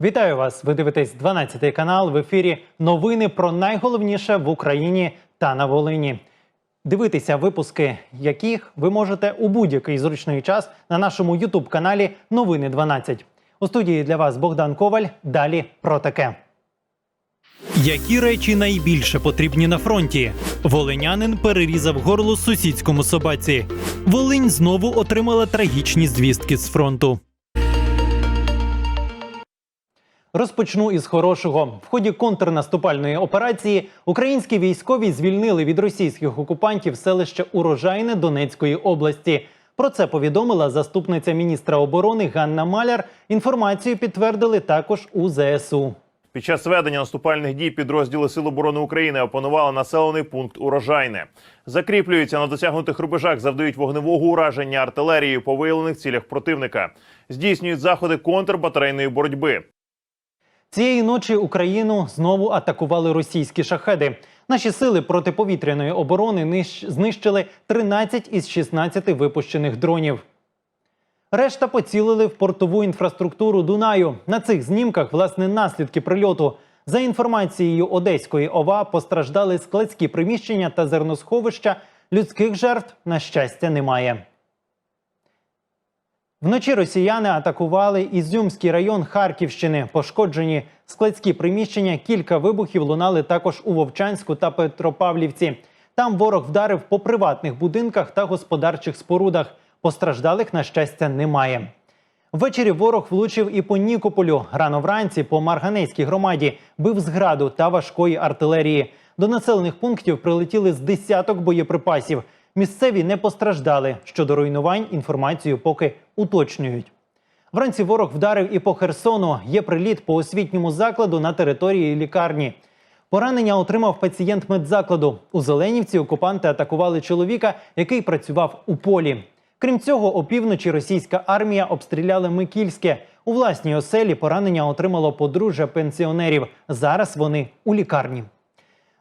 Вітаю вас! Ви дивитесь 12 канал в ефірі. Новини про найголовніше в Україні та на Волині. Дивитися випуски, яких ви можете у будь-який зручний час на нашому Ютуб каналі Новини 12. У студії для вас Богдан Коваль. Далі про таке. Які речі найбільше потрібні на фронті? Волинянин перерізав горло сусідському собаці. Волинь знову отримала трагічні звістки з фронту. Розпочну із хорошого. В ході контрнаступальної операції українські військові звільнили від російських окупантів селище Урожайне Донецької області. Про це повідомила заступниця міністра оборони Ганна Маляр. Інформацію підтвердили також у ЗСУ. Під час ведення наступальних дій підрозділи Сил оборони України опанували населений пункт Урожайне. Закріплюються на досягнутих рубежах, завдають вогневого ураження артилерією по виявлених цілях противника, здійснюють заходи контрбатарейної боротьби. Цієї ночі Україну знову атакували російські шахеди. Наші сили протиповітряної оборони знищили 13 із 16 випущених дронів. Решта поцілили в портову інфраструктуру Дунаю. На цих знімках власне наслідки прильоту. За інформацією Одеської ОВА постраждали складські приміщення та зерносховища. Людських жертв на щастя немає. Вночі росіяни атакували Ізюмський район Харківщини. Пошкоджені складські приміщення. Кілька вибухів лунали також у Вовчанську та Петропавлівці. Там ворог вдарив по приватних будинках та господарчих спорудах. Постраждалих, на щастя, немає. Ввечері ворог влучив і по Нікополю. Рано вранці по Марганецькій громаді бив з та важкої артилерії. До населених пунктів прилетіли з десяток боєприпасів. Місцеві не постраждали. Щодо руйнувань інформацію поки уточнюють. Вранці ворог вдарив і по Херсону. Є приліт по освітньому закладу на території лікарні. Поранення отримав пацієнт медзакладу. У Зеленівці окупанти атакували чоловіка, який працював у полі. Крім цього, опівночі російська армія обстріляла Микільське. У власній оселі поранення отримало подружжя пенсіонерів. Зараз вони у лікарні.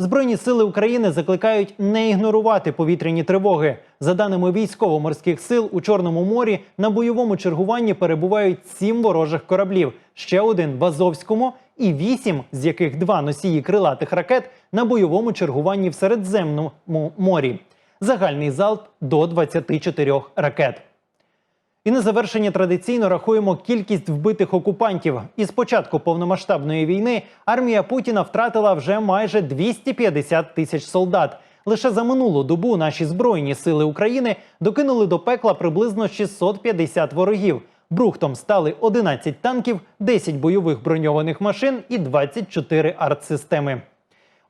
Збройні сили України закликають не ігнорувати повітряні тривоги. За даними військово-морських сил, у Чорному морі на бойовому чергуванні перебувають сім ворожих кораблів, ще один в Азовському і вісім, з яких два носії крилатих ракет на бойовому чергуванні в Середземному морі. Загальний залп до 24 ракет. І на завершення традиційно рахуємо кількість вбитих окупантів. Із початку повномасштабної війни армія Путіна втратила вже майже 250 тисяч солдат. Лише за минулу добу наші збройні сили України докинули до пекла приблизно 650 ворогів. Брухтом стали 11 танків, 10 бойових броньованих машин і 24 артсистеми.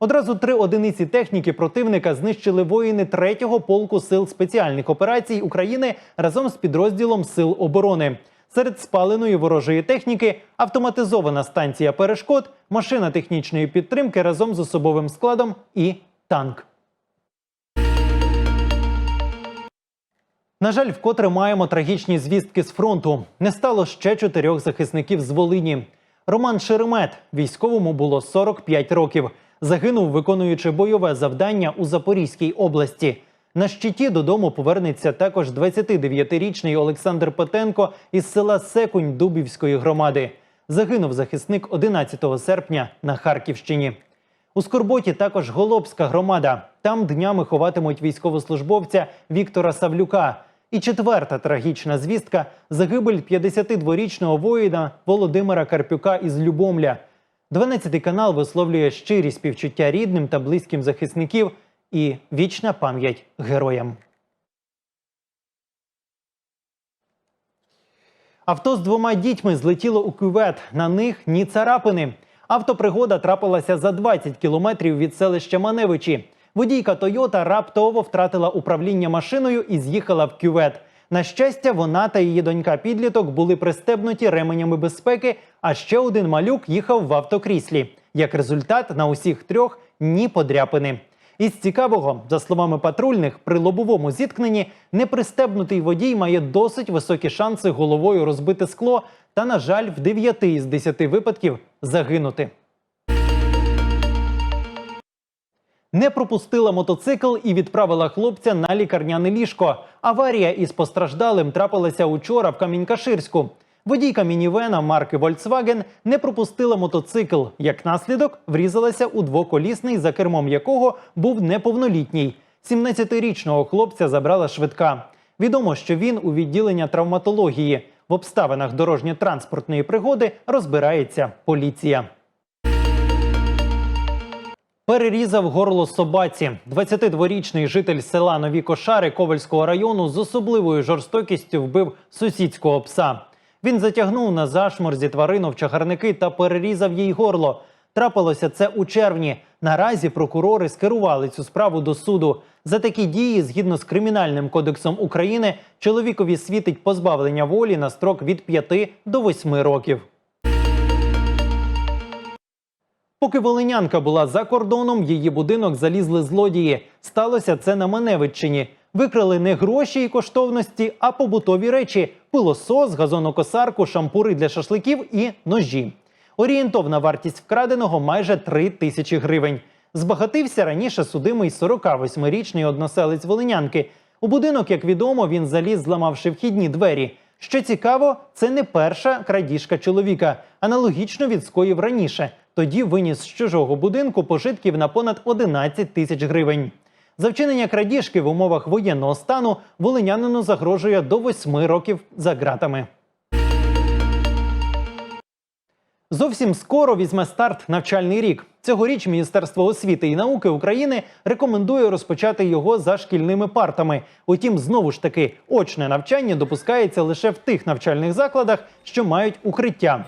Одразу три одиниці техніки противника знищили воїни 3-го полку сил спеціальних операцій України разом з підрозділом Сил оборони. Серед спаленої ворожої техніки автоматизована станція перешкод, машина технічної підтримки разом з особовим складом і танк. На жаль, вкотре маємо трагічні звістки з фронту. Не стало ще чотирьох захисників з Волині. Роман Шеремет військовому було 45 років. Загинув, виконуючи бойове завдання у Запорізькій області. На щиті додому повернеться також 29-річний Олександр Петенко із села Секунь Дубівської громади. Загинув захисник 11 серпня на Харківщині. У Скорботі також Голобська громада. Там днями ховатимуть військовослужбовця Віктора Савлюка. І четверта трагічна звістка загибель 52-річного воїна Володимира Карпюка із Любомля. 12 канал висловлює щирі співчуття рідним та близьким захисників і вічна пам'ять героям. Авто з двома дітьми злетіло у кювет. На них ні царапини. Автопригода трапилася за 20 кілометрів від селища Маневичі. Водійка Тойота раптово втратила управління машиною і з'їхала в кювет. На щастя, вона та її донька підліток були пристебнуті ременями безпеки, а ще один малюк їхав в автокріслі. Як результат, на усіх трьох ні подряпини. Із цікавого, за словами патрульних, при лобовому зіткненні непристебнутий водій має досить високі шанси головою розбити скло та, на жаль, в 9 із 10 випадків загинути. Не пропустила мотоцикл і відправила хлопця на лікарняне ліжко. Аварія із постраждалим трапилася учора в Камінькаширську. Водійка мінівена марки Volkswagen не пропустила мотоцикл. Як наслідок, врізалася у двоколісний, за кермом якого був неповнолітній. 17-річного хлопця забрала швидка. Відомо, що він у відділення травматології. В обставинах дорожньо-транспортної пригоди розбирається поліція. Перерізав горло собаці. 22-річний житель села Нові Кошари Ковальського району з особливою жорстокістю вбив сусідського пса. Він затягнув на зашморзі тварину в чагарники та перерізав їй горло. Трапилося це у червні. Наразі прокурори скерували цю справу до суду. За такі дії, згідно з кримінальним кодексом України, чоловікові світить позбавлення волі на строк від 5 до 8 років. Поки волинянка була за кордоном, в її будинок залізли злодії. Сталося це на Маневиччині. Викрали не гроші і коштовності, а побутові речі: пилосос, газонокосарку, шампури для шашликів і ножі. Орієнтовна вартість вкраденого майже 3 тисячі гривень. Збагатився раніше судимий 48-річний односелець Волинянки. У будинок, як відомо, він заліз, зламавши вхідні двері. Що цікаво, це не перша крадіжка чоловіка. Аналогічно він скоїв раніше. Тоді виніс з чужого будинку пожитків на понад 11 тисяч гривень. За вчинення крадіжки в умовах воєнного стану волинянину загрожує до 8 років за ґратами. Зовсім скоро візьме старт навчальний рік. Цьогоріч Міністерство освіти і науки України рекомендує розпочати його за шкільними партами. Утім, знову ж таки, очне навчання допускається лише в тих навчальних закладах, що мають укриття.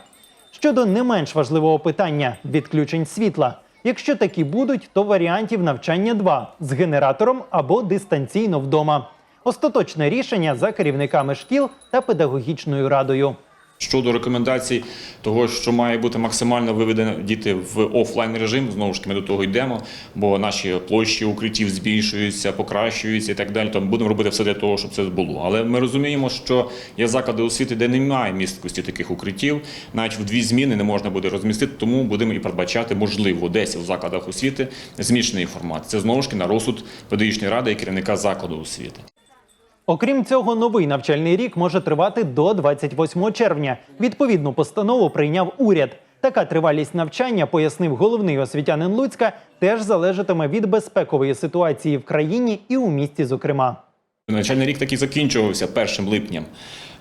Щодо не менш важливого питання відключень світла. Якщо такі будуть, то варіантів навчання два з генератором або дистанційно вдома. Остаточне рішення за керівниками шкіл та педагогічною радою. Щодо рекомендацій того, що має бути максимально виведено діти в офлайн режим, знову ж таки ми до того йдемо, бо наші площі укриттів збільшуються, покращуються і так далі. То будемо робити все для того, щоб це було. Але ми розуміємо, що є заклади освіти, де немає місткості таких укриттів, навіть в дві зміни не можна буде розмістити, тому будемо і передбачати, можливо, десь у закладах освіти змішаний формат. Це знову ж таки на розсуд педагогічної ради і керівника закладу освіти. Окрім цього, новий навчальний рік може тривати до 28 червня. Відповідну постанову прийняв уряд. Така тривалість навчання, пояснив головний освітянин Луцька, теж залежатиме від безпекової ситуації в країні і у місті, зокрема. Навчальний рік таки закінчувався 1 липням.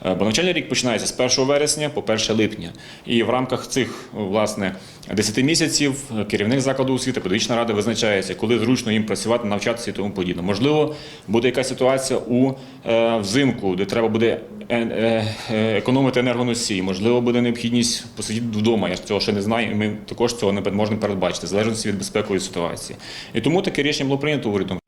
Е, Бо навчальний рік починається з 1 вересня по 1 липня. І в рамках цих власне 10 місяців керівник закладу освіти, педагогічна рада визначається, коли зручно їм працювати, навчатися і тому подібне. Можливо, буде якась ситуація у е, взимку, де треба буде е, е, е, економити енергоносії. Можливо, буде необхідність посидіти вдома. Я ж цього ще не знаю. і Ми також цього не можемо передбачити, залежності від безпекової ситуації. І тому таке рішення було прийнято урядом.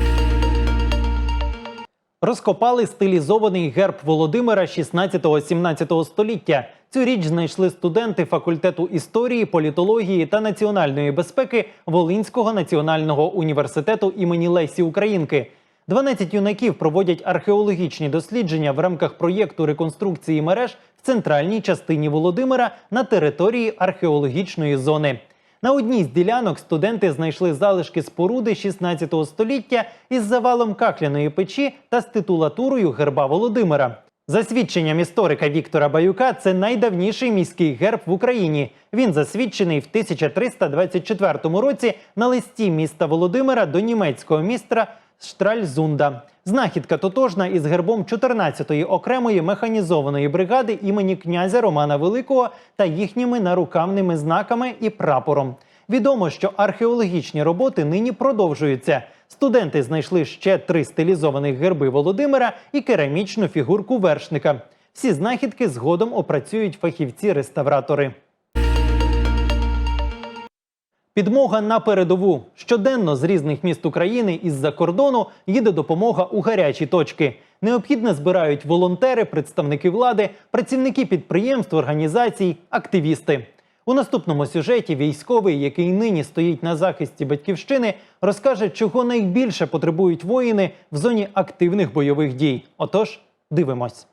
Розкопали стилізований герб Володимира 16-17 століття. Цю річ знайшли студенти факультету історії, політології та національної безпеки Волинського національного університету імені Лесі Українки. 12 юнаків проводять археологічні дослідження в рамках проєкту реконструкції мереж в центральній частині Володимира на території археологічної зони. На одній з ділянок студенти знайшли залишки споруди 16 століття із завалом какляної печі та з титулатурою герба Володимира. За свідченням історика Віктора Баюка, це найдавніший міський герб в Україні. Він засвідчений в 1324 році на листі міста Володимира до німецького містра Штральзунда. Знахідка тотожна із гербом 14-ї окремої механізованої бригади імені князя Романа Великого та їхніми нарукавними знаками і прапором. Відомо, що археологічні роботи нині продовжуються. Студенти знайшли ще три стилізованих герби Володимира і керамічну фігурку вершника. Всі знахідки згодом опрацюють фахівці-реставратори. Підмога на передову щоденно з різних міст України із-за кордону їде допомога у гарячі точки. Необхідне збирають волонтери, представники влади, працівники підприємств, організацій, активісти. У наступному сюжеті військовий, який нині стоїть на захисті батьківщини, розкаже, чого найбільше потребують воїни в зоні активних бойових дій. Отож, дивимось.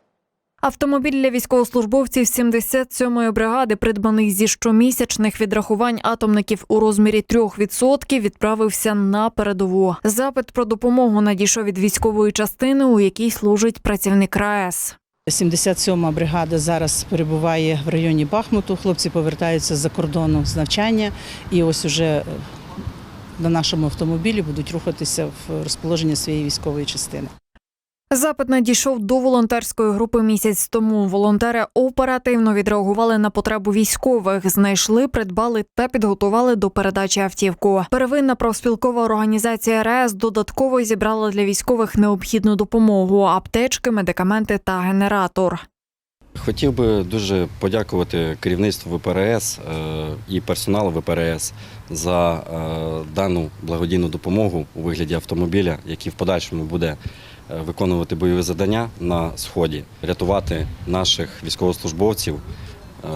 Автомобіль для військовослужбовців 77-ї бригади, придбаний зі щомісячних відрахувань атомників у розмірі 3%, відправився на передову. Запит про допомогу надійшов від військової частини, у якій служить працівник РаЕС. 77-ма бригада зараз перебуває в районі Бахмуту. Хлопці повертаються з-за кордону з навчання і ось уже е, на нашому автомобілі будуть рухатися в розположення своєї військової частини. Запит надійшов до волонтерської групи місяць тому. Волонтери оперативно відреагували на потребу військових, знайшли, придбали та підготували до передачі автівку. Первинна профспілкова організація РЕС додатково зібрала для військових необхідну допомогу: аптечки, медикаменти та генератор. Хотів би дуже подякувати керівництву ВПРС е, і персоналу ВПРС за е, дану благодійну допомогу у вигляді автомобіля, який в подальшому буде виконувати бойові завдання на сході, рятувати наших військовослужбовців е,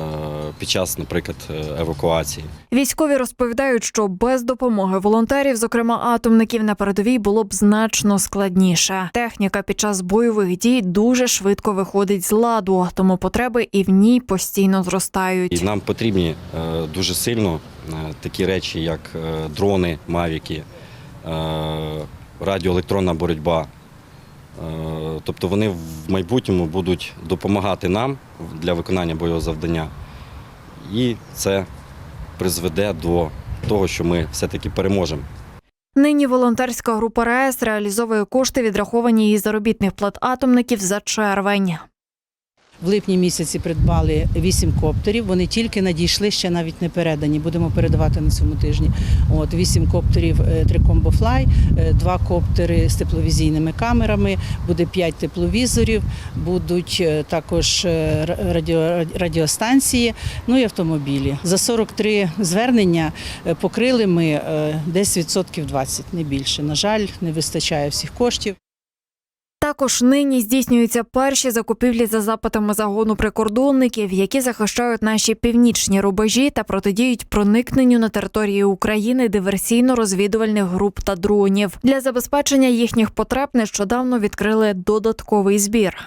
під час, наприклад, е, евакуації. Військові розповідають, що без допомоги волонтерів, зокрема атомників на передовій, було б значно складніше. Техніка під час бойових дій дуже швидко виходить з ладу, тому потреби і в ній постійно зростають. І нам потрібні е, дуже сильно е, такі речі, як е, дрони, мавіки, е, радіоелектронна боротьба. Е, Тобто вони в майбутньому будуть допомагати нам для виконання бойового завдання. І це призведе до того, що ми все-таки переможемо. Нині волонтерська група РЕС реалізовує кошти, відраховані із заробітних плат атомників за червень. В липні місяці придбали вісім коптерів. Вони тільки надійшли, ще навіть не передані. Будемо передавати на цьому тижні. От вісім коптерів е, Трикомбофлай, е, два коптери з тепловізійними камерами, буде п'ять тепловізорів, будуть е, також радіо, радіостанції, ну і автомобілі. За 43 звернення покрили ми десь відсотків 20, не більше. На жаль, не вистачає всіх коштів. Також нині здійснюються перші закупівлі за запитами загону прикордонників, які захищають наші північні рубежі та протидіють проникненню на території України диверсійно-розвідувальних груп та дронів. Для забезпечення їхніх потреб нещодавно відкрили додатковий збір.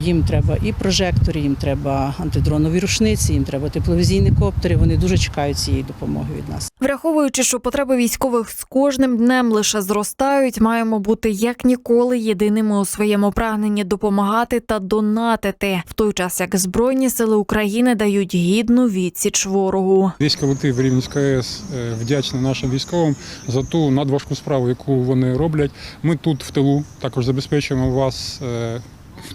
Їм треба і прожектори, їм треба антидронові рушниці, їм треба тепловізійні коптери. Вони дуже чекають цієї допомоги від нас. Враховуючи, що потреби військових з кожним днем лише зростають, маємо бути як ніколи єдиними у своєму прагненні допомагати та донатити, в той час як збройні сили України дають гідну відсіч ворогу. Весь колектив Рівненської АЕС е, вдячний нашим військовим за ту надважку справу, яку вони роблять. Ми тут в тилу також забезпечуємо вас.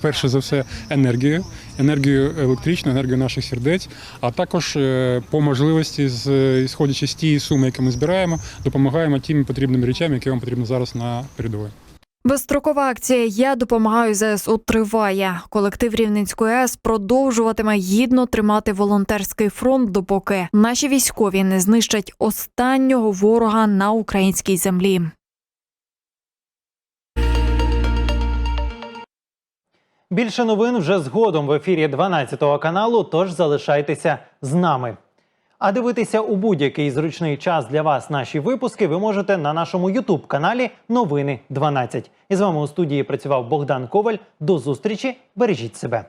Перше за все енергію, енергію електричну, енергію наших сердець, а також е, по можливості, з ісходячи з тієї суми, яку ми збираємо, допомагаємо тим потрібним речам, які вам потрібно зараз на передовій. Безстрокова акція Я допомагаю ЗСУ триває. Колектив Рівненської АЕС продовжуватиме гідно тримати волонтерський фронт, допоки наші військові не знищать останнього ворога на українській землі. Більше новин вже згодом в ефірі 12 каналу. Тож залишайтеся з нами. А дивитися у будь-який зручний час для вас наші випуски ви можете на нашому Ютуб каналі Новини 12. І з вами у студії працював Богдан Коваль. До зустрічі. Бережіть себе.